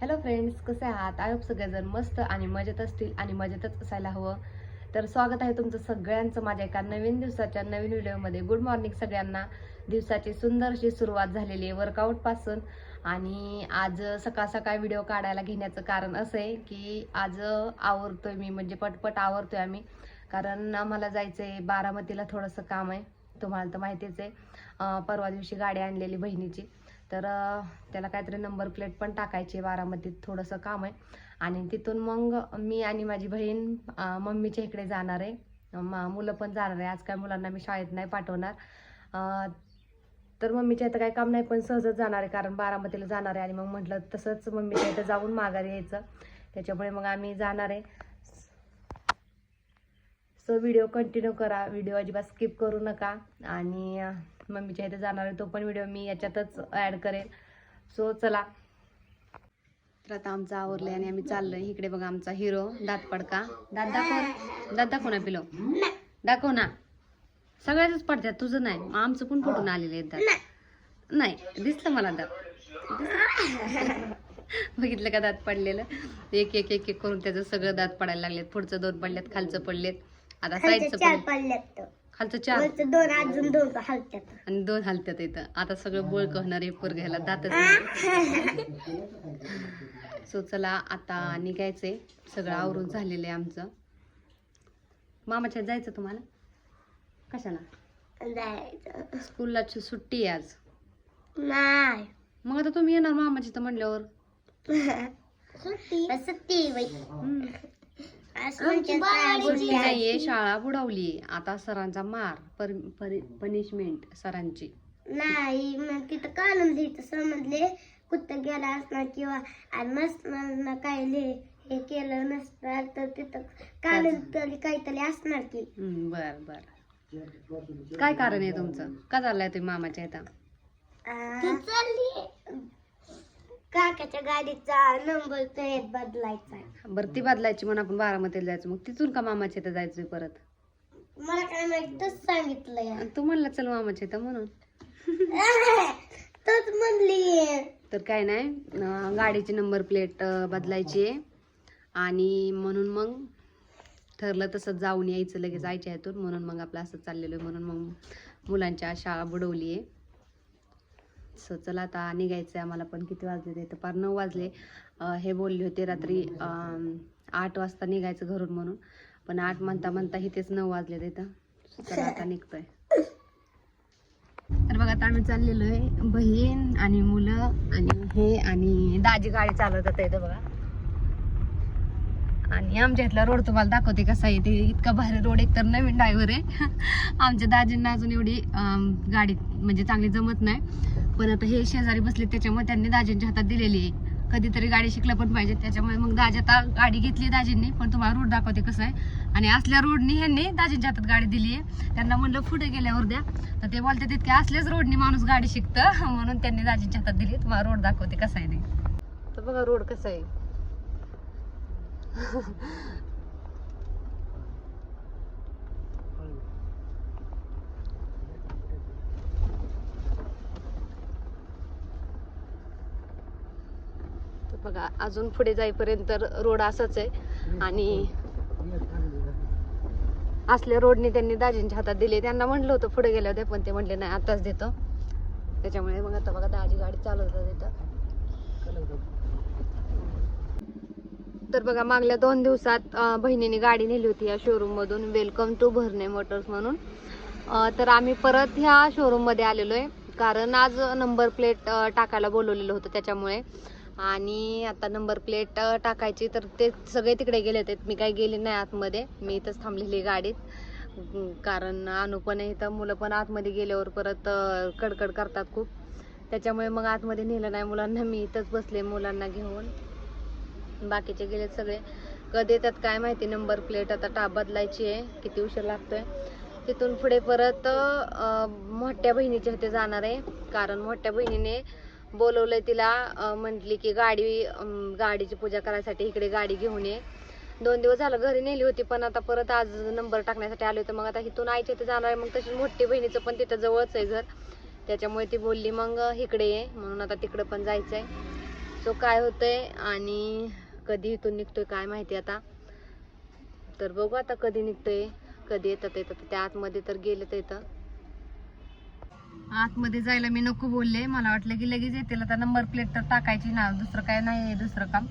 Hello friends कसे आहात? आयोप सगळेजण मस्त आणि मजेत असतील आणि मजेतच असायला हवं. तर स्वागत आहे तुमचं सगळ्यांचं माझ्या एका नवीन दिवसाच्या नवीन व्हिडिओमध्ये. गुड मॉर्निंग सगळ्यांना. दिवसाची सुंदरशी सुरुवात झालेली आहे वर्कआउटपासून आणि आज सकाळ सकाळ व्हिडिओ काढायला घेण्याचं कारण असं आहे की आज आवरतोय मी म्हणजे पटपट आवरतोय आम्ही. कारण आम्हाला जायचं आहे बारामतीला थोडंसं काम आहे. तुम्हाला तर माहितीच आहे. परवा दिवशी गाडी आणलेली बहिणीची. तर त्याला काहीतरी नंबर प्लेट पण टाकायची बारामतीत थोडंसं काम आहे. आणि तिथून मग मी आणि माझी बहीण मम्मीच्या इकडे जाणार आहे. मुलं पण जाणार आहे. आज काय मुलांना मी शाळेत नाही पाठवणार. तर मम्मीच्या इथं काही काम नाही पण सहजच जाणार आहे. कारण बारामतीला जाणार आहे. आणि मग म्हटलं तसंच मम्मीच्या इथं जाऊन माघारी यायचं. त्याच्यामुळे मग आम्ही जाणार आहे. सो व्हिडिओ कंटिन्यू करा. व्हिडिओ अजिबात स्किप करू नका. आणि मम्मीच्या इथे जाणार आहे तो पण व्हिडिओ मी याच्यातच ॲड करेन सो चला. तर आता आमचं आवरलं आणि आम्ही चाललोय. इकडे बघा आमचा हिरो दात पडका. दात दाखव. दात दाखव ना पिलो. दाखव ना. सगळ्याच पडतात तुझं नाही. मग आमचं पण फुटून आलेलं आहे दात. नाही दिसलं मला दात. बघितलं का दात पडलेलं? एक एक एक एक करून त्याचं सगळं दात पडायला लागलेत. पुढचं दोन पडलेत खालचं पडलेत. आता चार पडल्यात खालचं चार. वरचं दोन अजून दोन हलत्यात. आणि दोन हलत्यात इथं. आता सगळं बोळक होणार आहे पोरग्याला दातच नाही. सो चला आता निघायचंय. सगळं आवरून झालेलं आहे आमचं. मामाच्या जायचं तुम्हाला? कशाला? जायचं. स्कूलला छु- सुट्टी आहे आज. नाही. मग आता तुम्ही येणार मामाची तर म्हणल्यावर. सुट्टी. सुट्टी. बाई हम्म. सुट्टी नाहीये शाळा बुडवली. आता सरांचा मार पनिशमेंट सरांची. नाही मग तिथं काढून लिहित समजले कुठं गेला असणार किंवा आणि मस्त काय हे केलं नसणार तर तिथं काढून तरी काहीतरी असणार की. हम्म, बर बर. काय कारण आहे तुमचं? का चाललाय तुम्ही मामाच्या इथं? काकाच्या गाडीचा नंबर प्लेट बदलायचा. बरं ती बदलायची म्हणून आपण बारामतीला जायचं. मग तिथून का मामाच्या इथं जायचंय परत? मला काय माहीत तस सांगितलंय आणि तू म्हणला चल मामाच्या इथं म्हणून. तोच म्हणली. तर काय नाही अं, गाडीची नंबर प्लेट बदलायची आहे. आणि म्हणून मग ठरलं तसं जाऊन यायचं लगेच आईच्या ह्यातून म्हणून मग आपलं असं चाललेलं आहे. म्हणून मग मुलांच्या शाळा बुडवली आहे. सो चला आता निघायचं आहे आम्हाला पण किती वाजले ते तर पार नऊ वाजले. हे बोलले होते रात्री अं, आठ वाजता निघायचं घरून म्हणून. पण आठ म्हणता म्हणता इथेच नऊ वाजले ते तर. चला आता निघतोय. तर बघा आता आम्ही चाललेलो आहे बहीण आणि मुलं आणि हे आणि दाजी गाडी चालवतात इथं बघा. आणि आमच्या इथला रोड तुम्हाला दाखवते कसा आहे. ते इतका भारी रोड एक तर नवीन ड्रायव्हर आहे. आमच्या दाजींना अजून एवढी गाडी म्हणजे चांगली जमत नाही. पण आता हे शेजारी बसले त्याच्यामुळे त्यांनी दाजींच्या हातात दिलेली आहे. कधीतरी गाडी शिकलं पण पाहिजे त्याच्यामुळे मग दाजी आता गाडी घेतली दाजींनी पण तुम्हाला रोड दाखवते कसं आहे. आणि असल्या रोडनी ह्यांनी दाजींच्या हातात गाडी दिली आहे. त्यांना म्हणलं पुढे गेल्यावर द्या. तर ते बोलते तितके असल्याच रोडनी माणूस गाडी शिकतं. म्हणून त्यांनी दाजींच्या हातात दिली तुम्हाला रोड दाखवते कसा आहे नाही तर बघा रोड कसा आहे. बघा अजून पुढे जाईपर्यंत रोड असाच आहे आणि असल्या रोडने त्यांनी दाजींच्या हातात दिले. त्यांना म्हटलं होतं पुढे गेले होते पण ते म्हणले नाही आताच देतो. त्याच्यामुळे मग आता बघा दाजी गाडी चालवतात तिथं तर बघा मागल्या दोन दिवसात बहिणीने गाडी नेली होती या शोरूम मधून वेलकम टू भरणे मोटर्स म्हणून. तर आम्ही परत ह्या शोरूममध्ये आलेलो आहे कारण आज नंबर प्लेट टाकायला बोलवलेलं होतं त्याच्यामुळे. आणि आता नंबर प्लेट टाकायची तर ते सगळे तिकडे गेले होते. मी काही गेले नाही आतमध्ये मी इथंच थांबलेली गाडीत. कारण अनु पण आहे इथं मुलं पण आतमध्ये गेल्यावर परत कडकड करतात खूप. त्याच्यामुळे मग आतमध्ये नेलं नाही मुलांना मी इथंच बसले मुलांना घेऊन. बाकीचे गेलेत सगळे. कधी येतात काय माहिती नंबर प्लेट आता टा बदलायची आहे. किती उशीर लागतोय. तिथून पुढे परत मोठ्या बहिणीच्या इथे जाणार आहे. कारण मोठ्या बहिणीने बोलवलंय तिला म्हटली की गाडी गाडीची पूजा करायसाठी इकडे गाडी घेऊन ये. दोन दिवस झालं घरी नेली होती पण आता परत आज नंबर टाकण्यासाठी आले होते. मग आता इथून आईच्या इथे जाणार आहे. मग तशी मोठी बहिणीचं पण तिथं जवळच आहे घर. त्याच्यामुळे ती बोलली मग इकडे ये. म्हणून आता तिकडं पण जायचंय. सो काय होतंय आणि कधी इथून निघतोय काय माहिती आता. तर बघू आता कधी निघतोय कधी येतात येतात. त्या आतमध्ये तर गेले तर इथं. आतमध्ये जायला मी नको बोलले. मला वाटलं की लगेच येतील. आता नंबर प्लेट तर टाकायची ना. दुसरं काय नाही आहे दुसरं काम.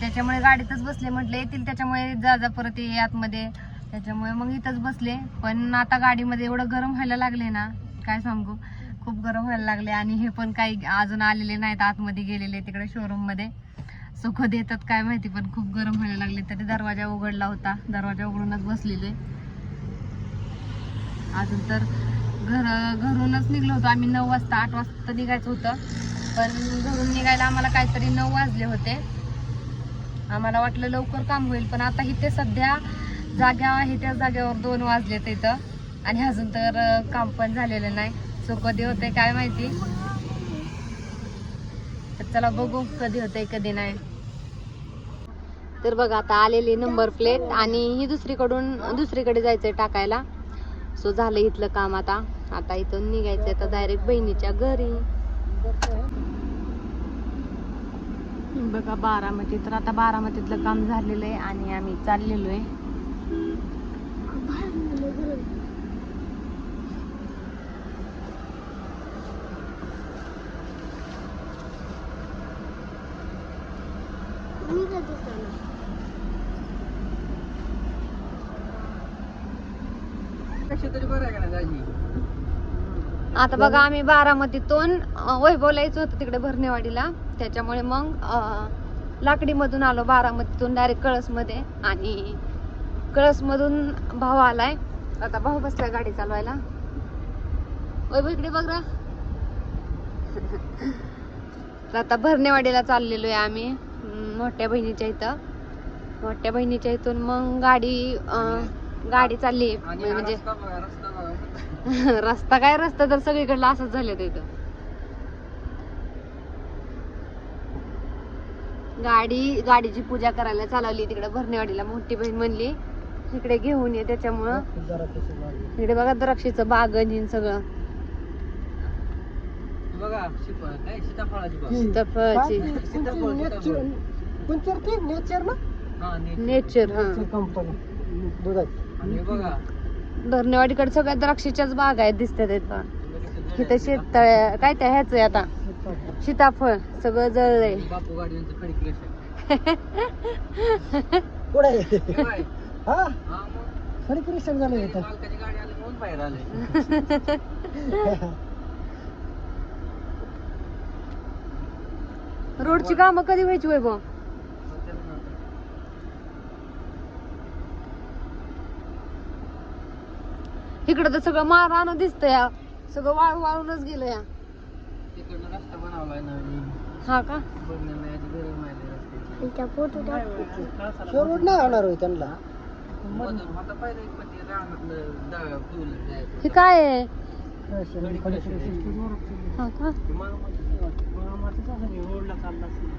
त्याच्यामुळे गाडीतच बसले म्हटले. येतील त्याच्यामुळे जा जा परत ये आतमध्ये. त्याच्यामुळे मग इथंच बसले. पण आता गाडीमध्ये एवढं गरम व्हायला लागले ना काय सांगू? खूप गरम व्हायला लागले. आणि हे पण काही अजून आलेले नाहीत. आतमध्ये गेलेले तिकडे शोरूममध्ये. सो कधी येतात काय माहिती पण खूप गरम व्हायला लागले. तरी दरवाजा उघडला होता. दरवाजा उघडूनच बसलेले. अजून तर घर घरूनच निघलो होतो. आम्ही नऊ वाजता आठ वाजता निघायचं होतं. पण घरून निघायला आम्हाला काहीतरी नऊ वाजले होते. आम्हाला वाटलं लवकर काम होईल पण आता इथे सध्या जाग्या आहे त्या जागेवर दोन वाजले इथं. आणि अजून तर काम पण झालेलं नाही. सो कधी होते काय माहिती? चला बघू कधी होतंय कधी नाही. तर बघा आता आलेली नंबर प्लेट आणि ही दुसरीकडून दुसरीकडे जायचंय टाकायला. सो झालं इथलं काम आता. आता इथून निघायचंय आता डायरेक्ट बहिणीच्या घरी. बघा बारामती तर आता बारामतीतलं काम झालेलं आहे आणि आम्ही चाललेलो आहे मी कधी सांगणार? आता बघा आम्ही बारामतीतून वैभवला यायचं होतं तिकडे भरणेवाडीला. त्याच्यामुळे मग अं, लाकडीमधून आलो बारामतीतून डायरेक्ट कळसमध्ये. आणि कळसमधून भाऊ आलाय. आता भाऊ बसलाय गाडी चालवायला. वैभव इकडे बघ रा तर आता भरणेवाडीला चाललेलो आहे आम्ही मोठ्या बहिणीच्या इथं. मोठ्या बहिणीच्या इथून मग गाडी गाडी चालली. म्हणजे रस्ता काय रस्ता तर सगळीकडला असंच झालं तिथं गाडी गाडीची पूजा करायला चालवली. तिकडे भरणेवाडीला मोठी बहीण म्हणली इकडे घेऊन ये त्याच्यामुळं. इकडे बघा द्राक्षीचं बागन सगळं. सीताफळाची. हा, नीट. नेचर हा. आणि बघा भरणेवाडीकडे सगळ्या द्राक्षीच्याच बाग आहेत दिसतात इथं इथं शेत काय त्या ह्याच आहे आता. सीताफळ सगळं जळलंय. हे? हा, रोडची कामं कधी व्हायची वैभव इकडं तर सगळं मारानं दिसतंय या. सगळं वाळू वाळूनच गेलं या. तिकडनं रस्ता बनवलाय नवीन. हा का? गरज नाही त्या रस्त्याची. इथं फोटो टाक. मधून. आता पाहिलं एक पण ते रानातलं दा- टू-व्हीलर जायचं. हे काय आहे. हा रोडला चालला असेल.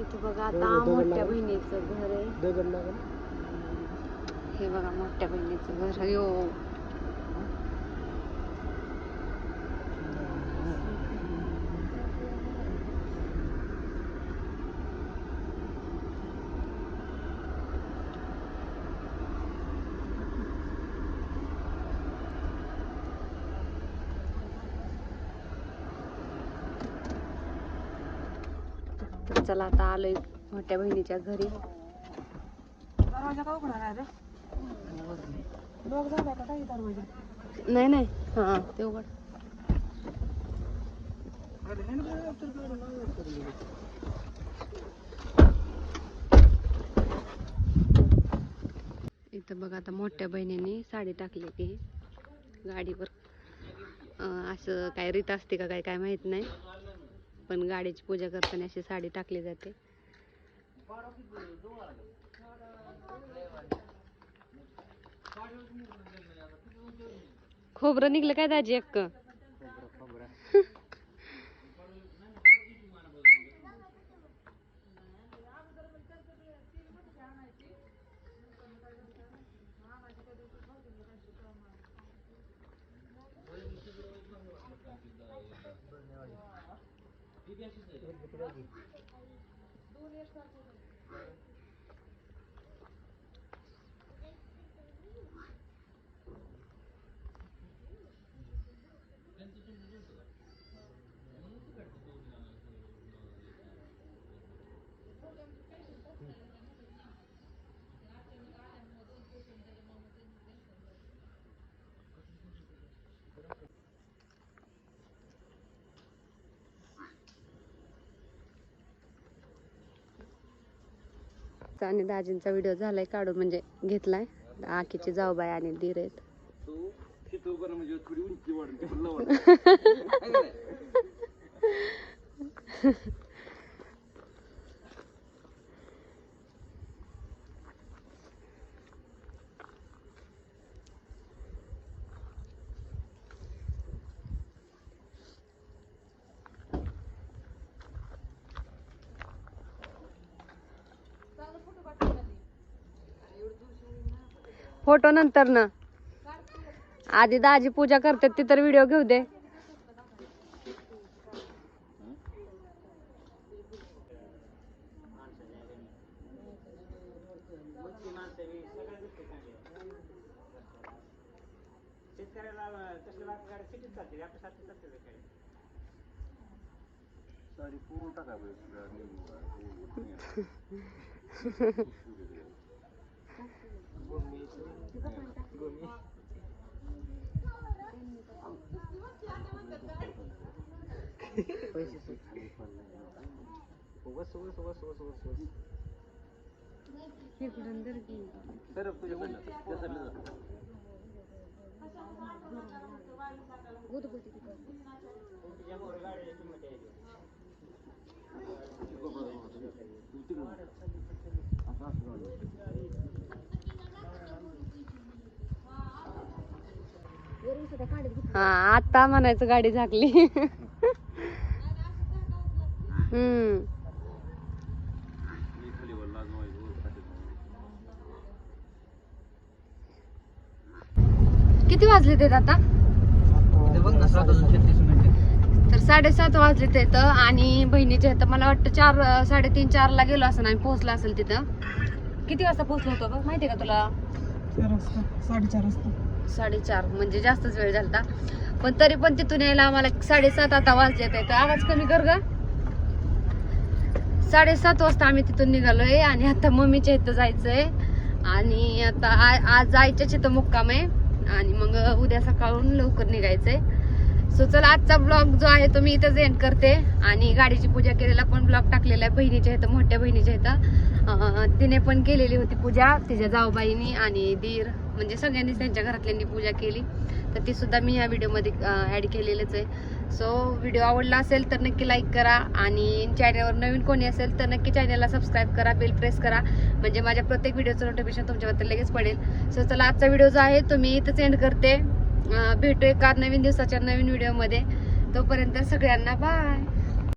इथे बघा आता मोठ्या बहिणीचं घर आहे. हे बघा मोठ्या बहिणीचं घर. यो चला आता आलोय मोठ्या बहिणीच्या घरी. नाही नाही. हा ते उघड. इथं बघा आता मोठ्या बहिणीने साडी टाकली की गाडीवर. असं काय रीत असते का काय काय माहीत नाही. पण गाडीची पूजा करताना अशी साडी टाकली जाते. खोबरं निघलं काय दाजी अक्क आणि दाजींचा व्हिडिओ झालाय काढून म्हणजे घेतलाय. आखीची जाऊबाई आणि दीर आहेत तू तिथं बरं म्हणजे थोडी उंची वाढते पण लवकर फोटो नंतर ना. आधी दाजी पूजा करतात ती तर व्हिडिओ घेऊ दे. साडी पूर्ण टाका तर तुझ्याकडनं त्या साईडला जा. तू तिकडून. असं असं जाऊ. हा आता म्हणायचं गाडी झाकली. हम्म. किती वाजले ते आता. तर साडेसात वाजले तिथं आणि बहिणीच्या इथं मला वाटतं चार साडेतीन चार ला गेलो असं आम्ही पोहोचला असेल तिथं. किती वाजता पोहोचलो होतो बघ माहितीये का तुला? साडेचार वाजता. साडेचार म्हणजे जास्तच वेळ झाला पण तरी पण तिथून यायला आम्हाला साडेसात आता वाजले तर आवाज कमी कर ग. साडेसात वाजता आम्ही तिथून निघालोय आणि आता मम्मीच्या इथं जायचंय. आणि आता आ- आज जायच्याच इथं मुक्काम आहे. आणि मग उद्या सकाळून लवकर निघायचंय. सो चला आजचा ब्लॉग जो आहे तो मी इथंच एंड करते. आणि गाडीची पूजा केलेला पण ब्लॉग टाकलेला आहे बहिणीच्या इथं मोठ्या बहिणीच्या इथं. तिने पण केलेली होती पूजा तिच्या जाऊबाईनी आणि दीर म्हणजे सगळ्यांनीच त्यांच्या घरातल्यांनी पूजा केली. तर ती सुद्धा मी या व्हिडिओमध्ये ॲड केलेलंच आहे. सो व्हिडिओ आवडला असेल तर नक्की लाईक करा आणि चॅनलवर नवीन कोणी असेल तर नक्की चॅनलला सबस्क्राईब करा बेल प्रेस करा. म्हणजे माझ्या प्रत्येक व्हिडिओचं नोटिफिकेशन तुमच्याबद्दल लगेच पडेल. सो चला आजचा व्हिडिओ जो आहे तो मी इथंच एंड करते. भेटू एका नवीन दिवसाच्या नवीन व्हिडिओमध्ये. तोपर्यंत सगळ्यांना बाय